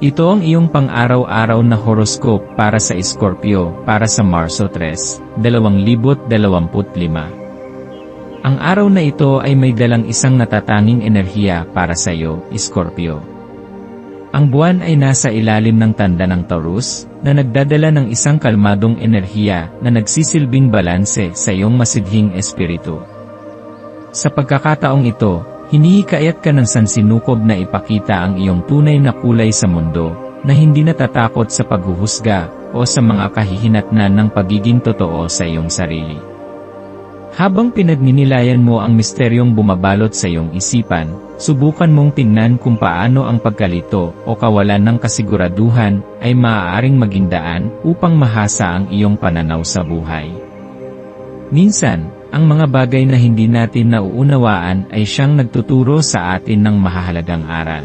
Ito ang iyong pang-araw-araw na horoscope para sa Scorpio para sa Marso 3, 2025. Ang araw na ito ay may dalang isang natatanging enerhiya para sa iyo, Scorpio. Ang buwan ay nasa ilalim ng tanda ng Taurus, na nagdadala ng isang kalmadong enerhiya na nagsisilbing balanse sa iyong masidhing espiritu. Sa pagkakataong ito, Hinihikayat ka ng sansinukob na ipakita ang iyong tunay na kulay sa mundo, na hindi natatakot sa paghuhusga, o sa mga kahihinatnan ng pagiging totoo sa iyong sarili. Habang pinagninilayan mo ang misteryong bumabalot sa iyong isipan, subukan mong tingnan kung paano ang pagkalito o kawalan ng kasiguraduhan ay maaaring maging daan upang mahasa ang iyong pananaw sa buhay. Minsan, ang mga bagay na hindi natin nauunawaan ay siyang nagtuturo sa atin ng mahahalagang aral.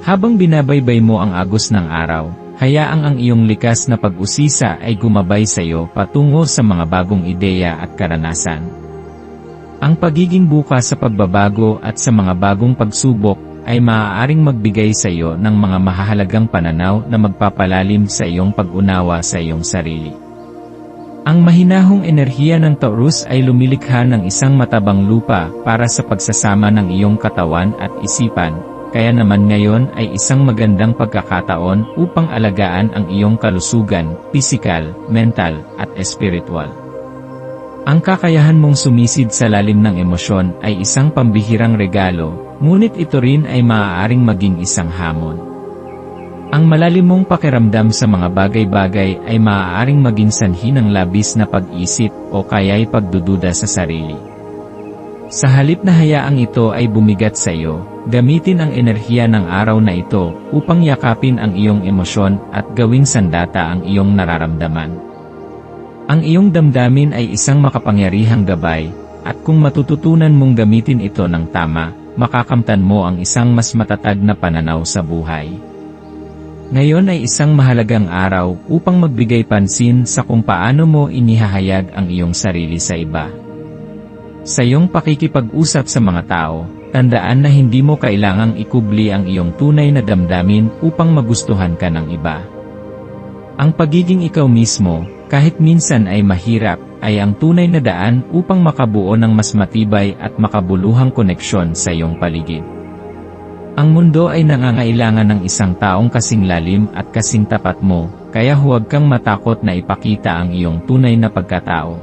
Habang binabaybay mo ang agos ng araw, hayaang ang iyong likas na pag-usisa ay gumabay sa iyo patungo sa mga bagong ideya at karanasan. Ang pagiging bukas sa pagbabago at sa mga bagong pagsubok ay maaaring magbigay sa iyo ng mga mahahalagang pananaw na magpapalalim sa iyong pag-unawa sa iyong sarili. Ang mahinahong enerhiya ng Taurus ay lumilikha ng isang matabang lupa para sa pagsasama ng iyong katawan at isipan, kaya naman ngayon ay isang magandang pagkakataon upang alagaan ang iyong kalusugan, pisikal, mental, at espiritual. Ang kakayahan mong sumisid sa lalim ng emosyon ay isang pambihirang regalo, ngunit ito rin ay maaaring maging isang hamon. Ang malalim mong pakiramdam sa mga bagay-bagay ay maaaring maging sanhi ng labis na pag-isip o kaya'y pagdududa sa sarili. Sa halip na hayaang ito ay bumigat sa iyo, gamitin ang enerhiya ng araw na ito upang yakapin ang iyong emosyon at gawing sandata ang iyong nararamdaman. Ang iyong damdamin ay isang makapangyarihang gabay, at kung matututunan mong gamitin ito ng tama, makakamtan mo ang isang mas matatag na pananaw sa buhay. Ngayon ay isang mahalagang araw upang magbigay pansin sa kung paano mo inihahayag ang iyong sarili sa iba. Sa iyong pakikipag-usap sa mga tao, tandaan na hindi mo kailangang ikubli ang iyong tunay na damdamin upang magustuhan ka ng iba. Ang pagiging ikaw mismo, kahit minsan ay mahirap, ay ang tunay na daan upang makabuo ng mas matibay at makabuluhang koneksyon sa iyong paligid. Ang mundo ay nangangailangan ng isang taong kasing lalim at kasing tapat mo, kaya huwag kang matakot na ipakita ang iyong tunay na pagkatao.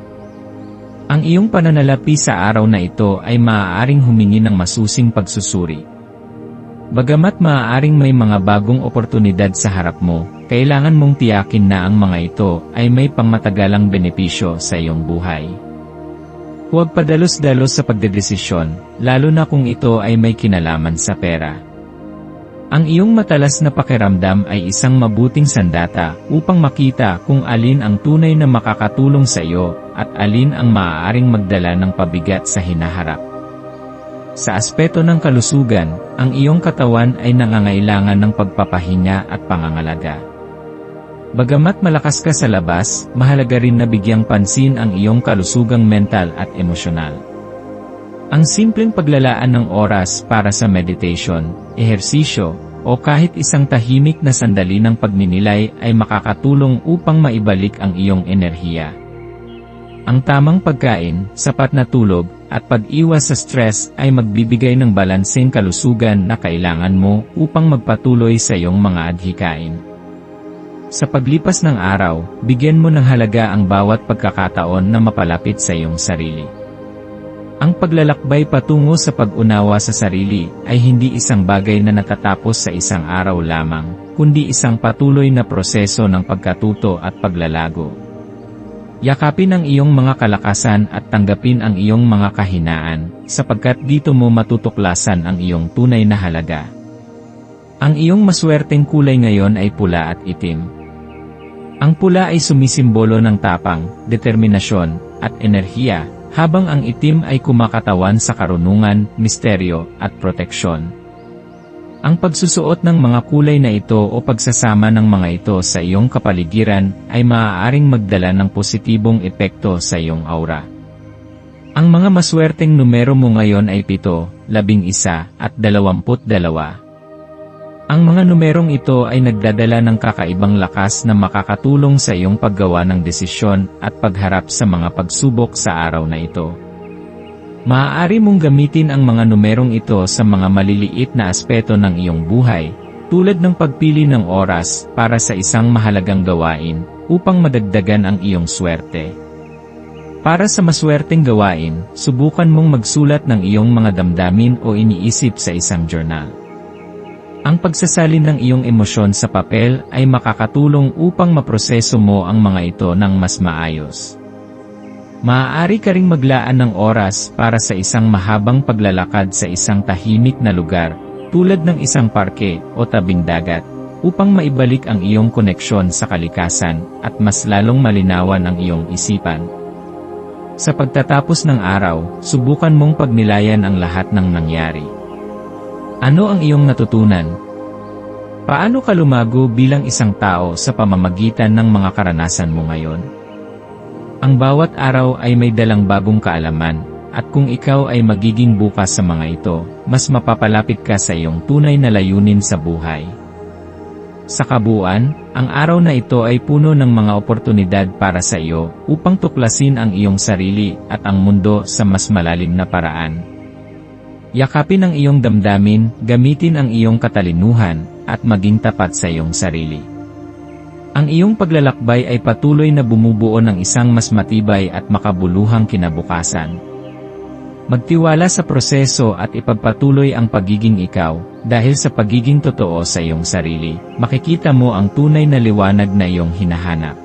Ang iyong pananalapi sa araw na ito ay maaaring humingi ng masusing pagsusuri. Bagamat maaaring may mga bagong oportunidad sa harap mo, kailangan mong tiyakin na ang mga ito ay may pangmatagalang benepisyo sa iyong buhay. Huwag padalos-dalos sa pagdedesisyon, lalo na kung ito ay may kinalaman sa pera. Ang iyong matalas na pakiramdam ay isang mabuting sandata upang makita kung alin ang tunay na makakatulong sa iyo at alin ang maaaring magdala ng pabigat sa hinaharap. Sa aspeto ng kalusugan, ang iyong katawan ay nangangailangan ng pagpapahinga at pangangalaga. Bagamat malakas ka sa labas, mahalaga rin na bigyang pansin ang iyong kalusugang mental at emosyonal. Ang simpleng paglalaan ng oras para sa meditation, ehersisyo, o kahit isang tahimik na sandali ng pagninilay ay makakatulong upang maibalik ang iyong enerhiya. Ang tamang pagkain, sapat na tulog, at pag-iwas sa stress ay magbibigay ng balanseng kalusugan na kailangan mo upang magpatuloy sa iyong mga adhikain. Sa paglipas ng araw, bigyan mo ng halaga ang bawat pagkakataon na mapalapit sa iyong sarili. Ang paglalakbay patungo sa pag-unawa sa sarili ay hindi isang bagay na natatapos sa isang araw lamang, kundi isang patuloy na proseso ng pagkatuto at paglalago. Yakapin ang iyong mga kalakasan at tanggapin ang iyong mga kahinaan, sapagkat dito mo matutuklasan ang iyong tunay na halaga. Ang iyong maswerteng kulay ngayon ay pula at itim. Ang pula ay sumisimbolo ng tapang, determinasyon, at enerhiya, habang ang itim ay kumakatawan sa karunungan, misteryo, at proteksyon. Ang pagsusuot ng mga kulay na ito o pagsasama ng mga ito sa iyong kapaligiran ay maaaring magdala ng positibong epekto sa iyong aura. Ang mga maswerteng numero mo ngayon ay 7, 11, at 22. Ang mga numerong ito ay nagdadala ng kakaibang lakas na makakatulong sa iyong paggawa ng desisyon at pagharap sa mga pagsubok sa araw na ito. Maaari mong gamitin ang mga numerong ito sa mga maliliit na aspeto ng iyong buhay, tulad ng pagpili ng oras para sa isang mahalagang gawain, upang madagdagan ang iyong swerte. Para sa maswerteng gawain, subukan mong magsulat ng iyong mga damdamin o iniisip sa isang journal. Ang pagsasalin ng iyong emosyon sa papel ay makakatulong upang maproseso mo ang mga ito ng mas maayos. Maaari ka ring maglaan ng oras para sa isang mahabang paglalakad sa isang tahimik na lugar, tulad ng isang parke o tabing dagat, upang maibalik ang iyong koneksyon sa kalikasan at mas lalong malinawan ang iyong isipan. Sa pagtatapos ng araw, subukan mong pagnilayan ang lahat ng nangyari. Ano ang iyong natutunan? Paano ka lumago bilang isang tao sa pamamagitan ng mga karanasan mo ngayon? Ang bawat araw ay may dalang bagong kaalaman, at kung ikaw ay magiging bukas sa mga ito, mas mapapalapit ka sa iyong tunay na layunin sa buhay. Sa kabuuan, ang araw na ito ay puno ng mga oportunidad para sa iyo upang tuklasin ang iyong sarili at ang mundo sa mas malalim na paraan. Yakapin ang iyong damdamin, gamitin ang iyong katalinuhan, at maging tapat sa iyong sarili. Ang iyong paglalakbay ay patuloy na bumubuo ng isang mas matibay at makabuluhang kinabukasan. Magtiwala sa proseso at ipagpatuloy ang pagiging ikaw, dahil sa pagiging totoo sa iyong sarili, makikita mo ang tunay na liwanag na iyong hinahanap.